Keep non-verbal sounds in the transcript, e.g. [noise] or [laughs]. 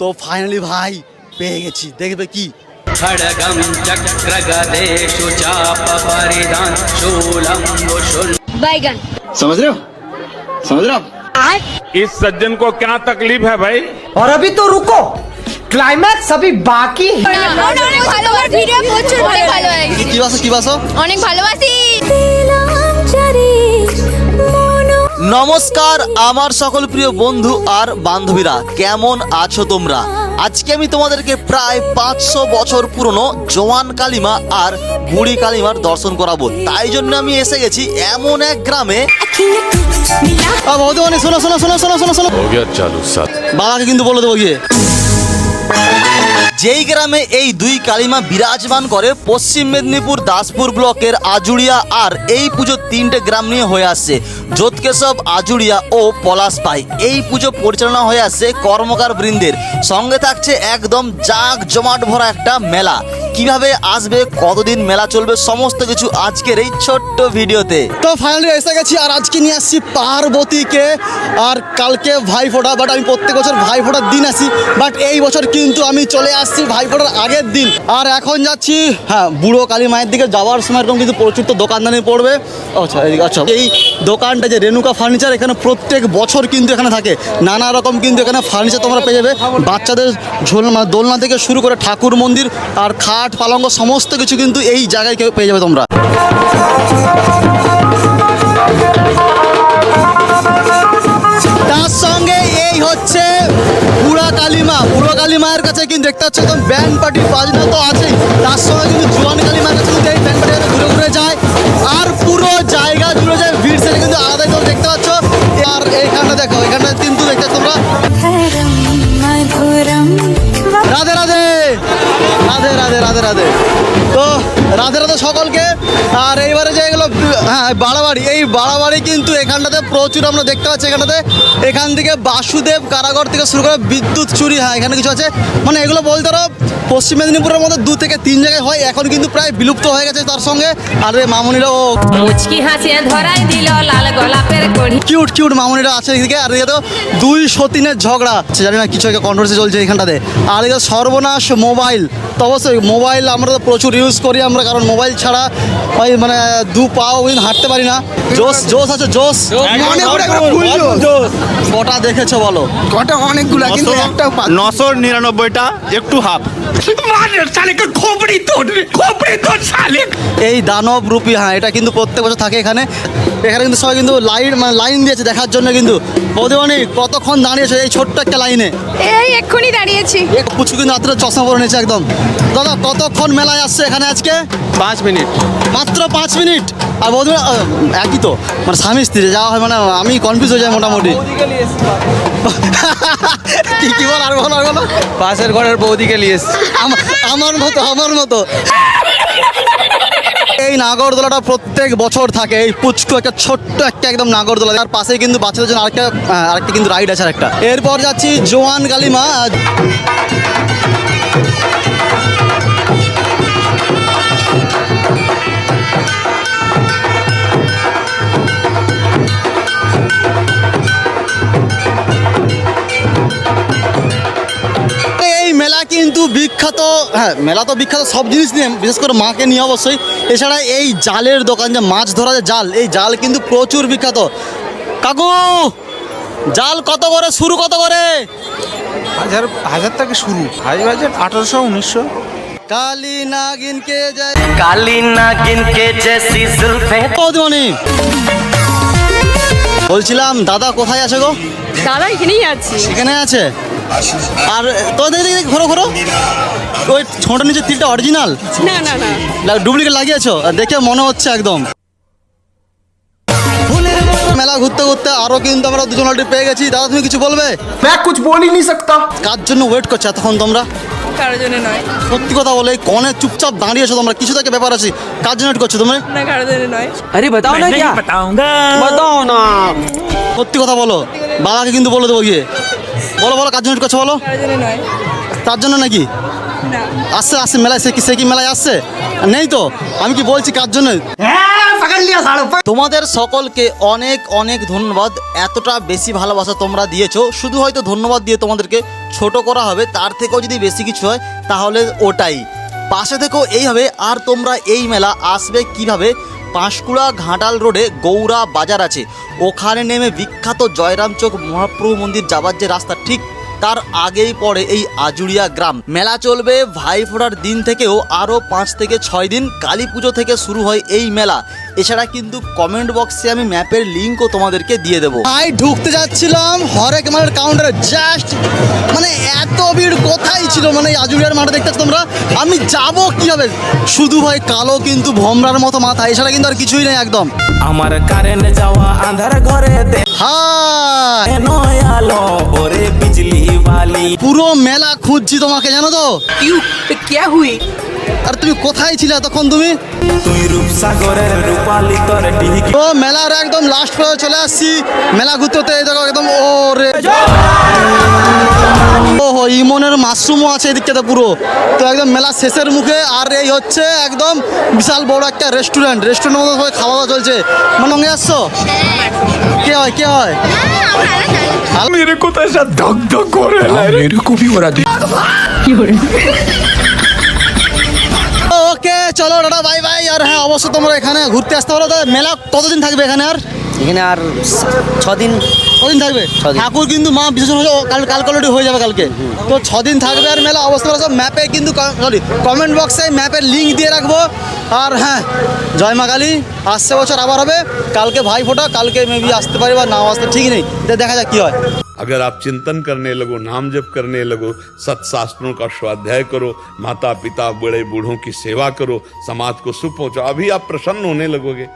তো ফাইনালি ভাই পেয়ে গেছি দেখবে কি खड्गं चक्रगदेषु चापपरिधान शूलं वुषुन् बैगन समझ रहे हो समझ रहे हो आप আর इस सज्जन को क्या तकलीफ है भाई और अभी तो रुको क्लाइमैक्स अभी बाकी है অনেক ভালোবাসি ভিডিও প্রচুর অনেক ভালো লাগে কি- কি বাসো কি বাসো অনেক ভালোবাসি নমস্কার আমার সকল প্রিয় বন্ধু আর বান্ধবীরা কেমন আছো তোমরা? আজকে আমি তোমাদেরকে প্রায় পাঁচশো বছর পুরনো জোয়ান কালিমা আর বুড়ি কালিমার দর্শন করাবো। তাই জন্য আমি এসে গেছি এমন এক গ্রামে। বাবাকে কিন্তু বলে দেবো গিয়ে। যেই গ্রামে এই দুই কালিমা বিরাজমান করে, পশ্চিম মেদিনীপুর দাসপুর ব্লকের আজুড়িয়া আর এই পুজো তিনটে গ্রাম নিয়ে হয়ে আসছে যোতকেশব আজুড়িয়া ও পলাশ পাই। এই পুজো পরিচালনা হয়ে আসছে কর্মকার বৃন্দের। সঙ্গে থাকছে একদম জাঁক জমাট ভরা একটা মেলা। কীভাবে আসবে, কতদিন মেলা চলবে, সমস্ত কিছু আজকের এই ছোট্ট ভিডিওতে। তো ফাইনালি এসে গেছি আর আজকে নিয়ে আসছি পার্বতীকে। আর কালকে ভাই ফোটা বাট আমি প্রত্যেক বছর ভাই ফোটার দিন আসি বাট এই বছর কিন্তু আমি চলে আসছি ভাই ফোটার আগের দিন। আর এখন যাচ্ছি হ্যাঁ বুড়ো কালী মায়ের দিকে যাওয়ার সময় এরকম কিন্তু প্রচুর তো দোকানদানি পড়বে। আচ্ছা আচ্ছা এই দোকানটা যে রেনুকা ফার্নিচার এখানে প্রত্যেক বছর কিন্তু এখানে থাকে। নানা রকম কিন্তু এখানে ফার্নিচার তোমরা পেয়ে যাবে। বাচ্চাদের ঝোল মানে দোলনা থেকে শুরু করে ঠাকুর মন্দির আর খাট, পালঙ্গ, সমস্ত কিছু কিন্তু এই জায়গায় পেয়ে যাবে তোমরা। কালিমায়ের কাছে কিন্তু দেখতে পাচ্ছ একদম ব্যান্ড পার্টি বাজনা তো আছেই তার সঙ্গে কিন্তু জোয়ান কালিমার কাছে কিন্তু এই ব্যান্ড পার্টি ঘুরে ঘুরে যায়। আর পুরো জায়গা জুড়ে যায়, ভিড় সেটা কিন্তু আলাদা করে দেখতে পাচ্ছ। আর এইখানটা দেখো এখানটা কিন্তু দেখতে তোমরা রাধে রাধে! রাধে রাধে রাধে রাধে। তো রাধে রাধে সকলকে। আর এইবারে যে হ্যাঁ বাড়াবাড়ি এই বাড়াবাড়ি কিন্তু এখানটাতে প্রচুর আমরা দেখতে পাচ্ছি। এখানটাতে এখান থেকে বাসুদেব কারাগর থেকে শুরু করে বিদ্যুৎ চুরি হ্যাঁ এখানে কিছু আছে। মানে এগুলো বলতে পারো পশ্চিম মেদিনীপুরের মধ্যে দু থেকে তিন জায়গায় হয় এখন কিন্তু প্রায় বিলুপ্ত হয়ে গেছে তার সঙ্গে। আর এই মামুনিরা ও মুচকি হাসিয়ে ধরাই দিল লাল গোলাপের কড়ি। কিউট কিউট মামুনিরা আছে এদিকে। আর এদিকে তো দুই সতীনের ঝগড়া জানি না কিছু একটা কন্ট্রোভার্সি চলছে এখানটাতে। আর এদিকে সর্বনাশ মোবাইল তো অবশ্যই মোবাইল আমরা তো প্রচুর ইউজ করি আমরা কারণ মোবাইল ছাড়া ওই মানে দু পাও ওই হাঁটতে পারি না। জোস জোস আছে জোস কটা দেখেছ বলো? কটা অনেকগুলো কিন্তু একটাও পা- নশো নিরানব্বইটা একটু হাফ। এই দানব রূপী হ্যাঁ এটা কিন্তু প্রত্যেক বছর থাকে এখানে। এখানে কিন্তু সবাই কিন্তু লাইন মানে লাইন দিয়েছে দেখার জন্য কিন্তু। বৌদিমণি কতক্ষণ দাঁড়িয়েছে এই ছোট্ট একটা লাইনে? এই এক্ষুনি দাঁড়িয়েছি। পুচু কিন্তু রাত্রে চশমা পরে নিয়েছে একদম। দাদা কতক্ষণ মেলায় আসছে এখানে আজকে? পাঁচ মিনিট। মাত্র পাঁচ মিনিট। আর বৌদি একই তো। মানে স্বামী স্ত্রী যাওয়া হয় মানে আমি কনফিউজ হয়ে যাই মোটামুটি। [laughs] কি কি বল আর বলো আর বলো। পাশের ঘরের বৌদিকে নিয়ে আমার মতো আমার মতো। এই নাগরদোলাটা প্রত্যেক বছর থাকে। এই পুচকু একটা ছোট্ট একটা একদম নাগরদোলা। তার পাশেই কিন্তু বাচ্চাদের জন্য আরেকটা আরেকটা কিন্তু রাইড আছে একটা এরপর যাচ্ছি জোয়ান কালিমা হ্যাঁ মেলা তো বিখ্যাত সব জিনিস নিয়ে বিশেষ করে মাকে নিয়ে অবশ্যই। এছাড়া এই জালের দোকান যে মাছ ধরা যে জাল এই জাল কিন্তু প্রচুর বিখ্যাত। কাকু জাল কত করে শুরু কত করে? হাজার হাজার থেকে শুরু। হাজার হাজার আঠারোশো উনিশশো। কে বলছিলাম দাদা কোথায় আছে গো? দাদা এখানেই আছে। এখানে আছে? আর তো দেখি দেখি ঘোরো ঘোরো ওই ছোঁটার নিচে তিলটা অরিজিনাল না না না ডুপ্লিকেট লাগিয়েছো আর দেখে মনে হচ্ছে একদম মেলা ঘুরতে ঘুরতে আরো কিন্তু আমরা দুজন অলরেডি পেয়ে গেছি দাদা তুমি কিছু বলবে मैं कुछ बोल ही नहीं सकता কার জন্য ওয়েট করছো এতক্ষণ তোমরা কারোর জন্য নয় সত্যি কথা বলে এই কনে চুপচাপ দাঁড়িয়েছো তোমরা কিছু থেকে ব্যাপার আছে কার জন্য ওয়েট করছো তোমরা না কারোর জন্য নয় अरे बताओ ना क्या बताओ ना সত্যি কথা বলো বাবাকে কিন্তু বলে দেবো গিয়ে বলো বলো কার জন্য করছ বলো? তার জন্য নাকি? আসছে আসছে মেলায় সে কি সে কি মেলায় আসছে? নেই তো। আমি কি বলছি কার জন্য? তোমাদের সকলকে অনেক অনেক ধন্যবাদ। এতটা বেশি ভালোবাসা তোমরা দিয়েছ। শুধু হয়তো ধন্যবাদ দিয়ে তোমাদেরকে ছোট করা হবে তার থেকেও যদি বেশি কিছু হয় তাহলে ওটাই। পাশে থেকেও এইভাবে আর তোমরা এই মেলা আসবে কীভাবে? পাঁশকুড়া ঘাটাল রোডে গৌরা বাজার আছে। ওখানে নেমে বিখ্যাত জয়রাম চোখ মহাপ্রভু মন্দির যাবার যে রাস্তা, ঠিক তার আগেই পড়ে এই আজুড়িয়া গ্রাম। মেলা চলবে ভাই ফোটার দিন থেকেও আরও পাঁচ থেকে ছয় দিন কালী পুজো থেকে শুরু হয় এই মেলা। এছাড়া কিন্তু কমেন্ট বক্সে আমি ম্যাপের লিঙ্কও তোমাদেরকে দিয়ে দেবো। ভাই ঢুকতে যাচ্ছিলাম হরেক মালের কাউন্টারে জাস্ট মানে এত ভিড় কোথায় ছিল? মানে আজুরিয়ার মাঠে দেখতে তোমরা আমি যাব কীভাবে? শুধু ভাই কালো কিন্তু ভমরার মতো মাথা এছাড়া কিন্তু আর কিছুই নেই একদম। আমার কারেন্ট যাওয়া আধার ঘরে পুরো মেলা খুঁজছি তোমাকে জানো তো? কে হুই? আর তুমি কোথায় ছিলে এতক্ষণ তুমি? ও মেলার একদম লাস্ট ফ্লোরে চলে আসছি। মেলা ঘুরতে এই দেখো একদম ও রে। ইমনের মাশরুমও আছে এদিকে তো পুরো। তো একদম মেলা শেষের মুখে আর এই হচ্ছে একদম বিশাল বড় একটা রেস্টুরেন্ট রেস্টুরেন্টের মধ্যে সবাই খাওয়া দাওয়া চলছে। মনে আসছো? কে হয় কে হয়? আমি এরকম ধক ধক করে? এরকমই ওরা কি করে? চলো দাদা বাই বাই আর হ্যাঁ অবশ্যই তোমরা এখানে ঘুরতে আসতে পারো। তা মেলা কতদিন থাকবে এখানে আর? এখানে আর ছদিন। কদিন থাকবে? ঠাকুর কিন্তু মা বিসর্জন হয়ে কাল কাল অলরেডি হয়ে যাবে কালকে। তো ছদিন থাকবে আর মেলা অবস্থা সব ম্যাপে কিন্তু সরি কমেন্ট বক্সে ম্যাপের লিঙ্ক দিয়ে রাখব। আর হ্যাঁ জয় মা কালী। আসছে বছর আবার হবে। কালকে ভাই ফোটা কালকে মেবি আসতে পারি বা নাও আসতে ঠিক নেই। তো দেখা যাক কি হয়। अगर आप चिंतन करने लगो, नाम जप करने लगो, सत्शास्त्रों का स्वाध्याय करो माता पिता बड़े बूढ़ों की सेवा करो, समाज को सुख पहुंचाओ अभी आप प्रसन्न होने लगोगे।